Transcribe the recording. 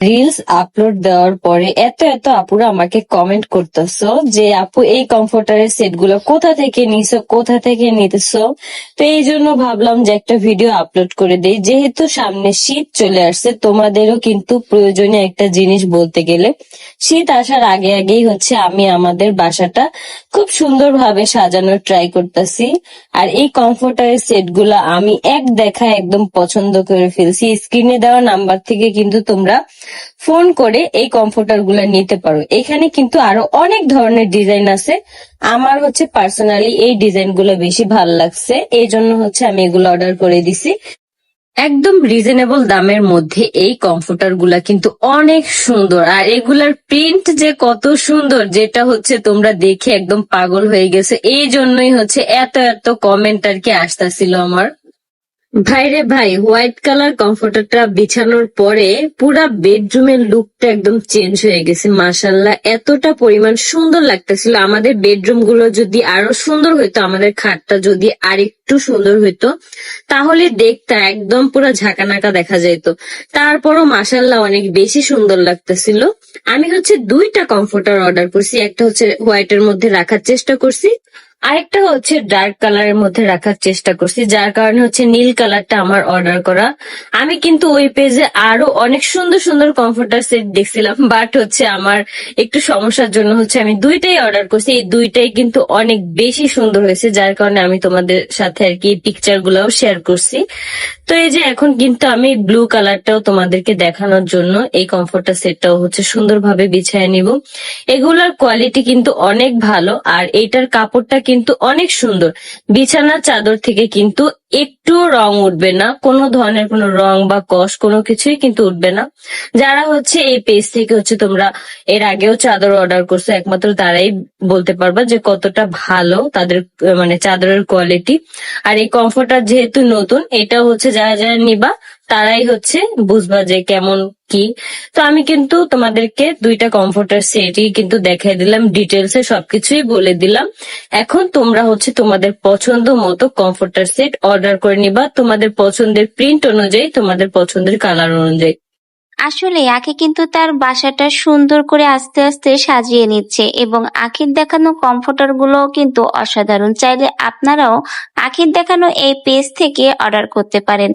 Reels upload দেওয়ার পরে এত এত আপুরা আমাকে কমেন্ট করতেছো যে, আপু, এই কমফোর্টারের সেটগুলো কোথা থেকে নিছো? কোথা থেকে নিতেছো? তো এই জন্য ভাবলাম যে একটা ভিডিও আপলোড করে দেই। যেহেতু সামনে শীত চলে আসছে, তোমাদেরও কিন্তু প্রয়োজনীয় একটা জিনিস বলতে গেলে, শীত আসার আগে আগেই হচ্ছে আমি আমাদের বাসাটা খুব সুন্দরভাবে সাজানোর ট্রাই করতেছি। আর এই কমফোর্টারের সেটগুলো আমি এক দেখায় একদম পছন্দ করে ফেলছি। স্ক্রিনে দেওয়া নাম্বার থেকে কিন্তু তোমরা ফোন করে এই কমফোর্টারগুলো নিতে পারো। এখানে কিন্তু আরও অনেক ধরনের ডিজাইন আছে। আমার হচ্ছে পার্সোনালি এই ডিজাইনগুলো বেশি ভালো লাগছে। এই জন্য হচ্ছে আমি এগুলো অর্ডার করে দিছি। একদম রিজনেবল দামের মধ্যে এই কমফোর্টারগুলা কিন্তু অনেক সুন্দর। আর এগুলার প্রিন্ট যে কত সুন্দর, যেটা হচ্ছে তোমরা দেখে একদম পাগল হয়ে গেছে। এই জন্যই হচ্ছে এত এত কমেন্ট আর কি আসতেছিল আমার। ভাইরে ভাই হোয়াইট কালার কমফোর্টারটা বিছানোর পরে পুরা বেডরুমের লুকটা একদম চেঞ্জ হয়ে গেছে মাসাল্লাহ এতটা পরিমাণ সুন্দর লাগতেছিল। আমাদের বেডরুমগুলো যদি আরও সুন্দর হইতো, আমাদের খাটটা যদি আরেকটু সুন্দর হইতো, তাহলে দেখতে একদম পুরো ঝাঁকানাকা দেখা যেত তারপরও মাসাল্লাহ অনেক বেশি সুন্দর লাগতেছিল। আমি হচ্ছে দুইটা কমফোর্টার অর্ডার করছি, একটা হচ্ছে হোয়াইটের মধ্যে রাখার চেষ্টা করছি, আরেকটা হচ্ছে ডার্ক কালারের মধ্যে রাখার চেষ্টা করছি, যার কারণে হচ্ছে নীল কালারটা আমার অর্ডার করা। আমি কিন্তু ওই পেজে আরও অনেক সুন্দর সুন্দর কমফোর্টার সেট দেখছিলাম বাট হচ্ছে আমার একটু সমস্যার জন্য হচ্ছে আমি দুইটাই অর্ডার করছি, এই দুইটাই কিন্তু অনেক বেশি সুন্দর হয়েছে, যার কারণে আমি তোমাদের সাথে আর কি পিকচার গুলাও শেয়ার করছি। তো এই যে এখন কিন্তু আমি ব্লু কালারটাও তোমাদেরকে দেখানোর জন্য এই কমফোর্টার সেটটাও হচ্ছে সুন্দরভাবে বিছায় নিব। এগুলার কোয়ালিটি কিন্তু অনেক ভালো আর এটার কাপড়টা কিন্তু অনেক সুন্দর। বিছানার চাদর থেকে কিন্তু একটু রং উঠবে না। কোনো ধরনের কোনো রং বা কষ কোনো কিছুই কিন্তু উঠবে না। যারা হচ্ছে এই পেজ থেকে হচ্ছে তোমরা এর আগেও চাদর অর্ডার করছ, একমাত্র তারাই বলতে পারবা যে কতটা ভালো তাদের মানে চাদরের কোয়ালিটি আর এই কমফোর্টার যেহেতু নতুন এটা হচ্ছে যারা যারা নিবা তারাই হচ্ছে বুঝবা যে কেমন কি। তো আমি কিন্তু তোমাদেরকে দুইটা কমফোর্টার সেটই কিন্তু দেখাই দিলাম ডিটেলস এ সবকিছুই বলে দিলাম। এখন তোমরা হচ্ছে তোমাদের পছন্দ মতো কমফোর্টার সেট অর্ডার করে নিবা। তোমাদের পছন্দের প্রিন্ট অনুযায়ী, তোমাদের পছন্দের কালার অনুযায়ী। আসলে আখি কিন্তু তার বাসাটা সুন্দর করে আস্তে আস্তে সাজিয়ে নিচ্ছে এবং আখির দেখানো কমফোর্টার গুলোও কিন্তু অসাধারণ। চাইলে আপনারাও আখির দেখানো এই পেজ থেকে অর্ডার করতে পারেন।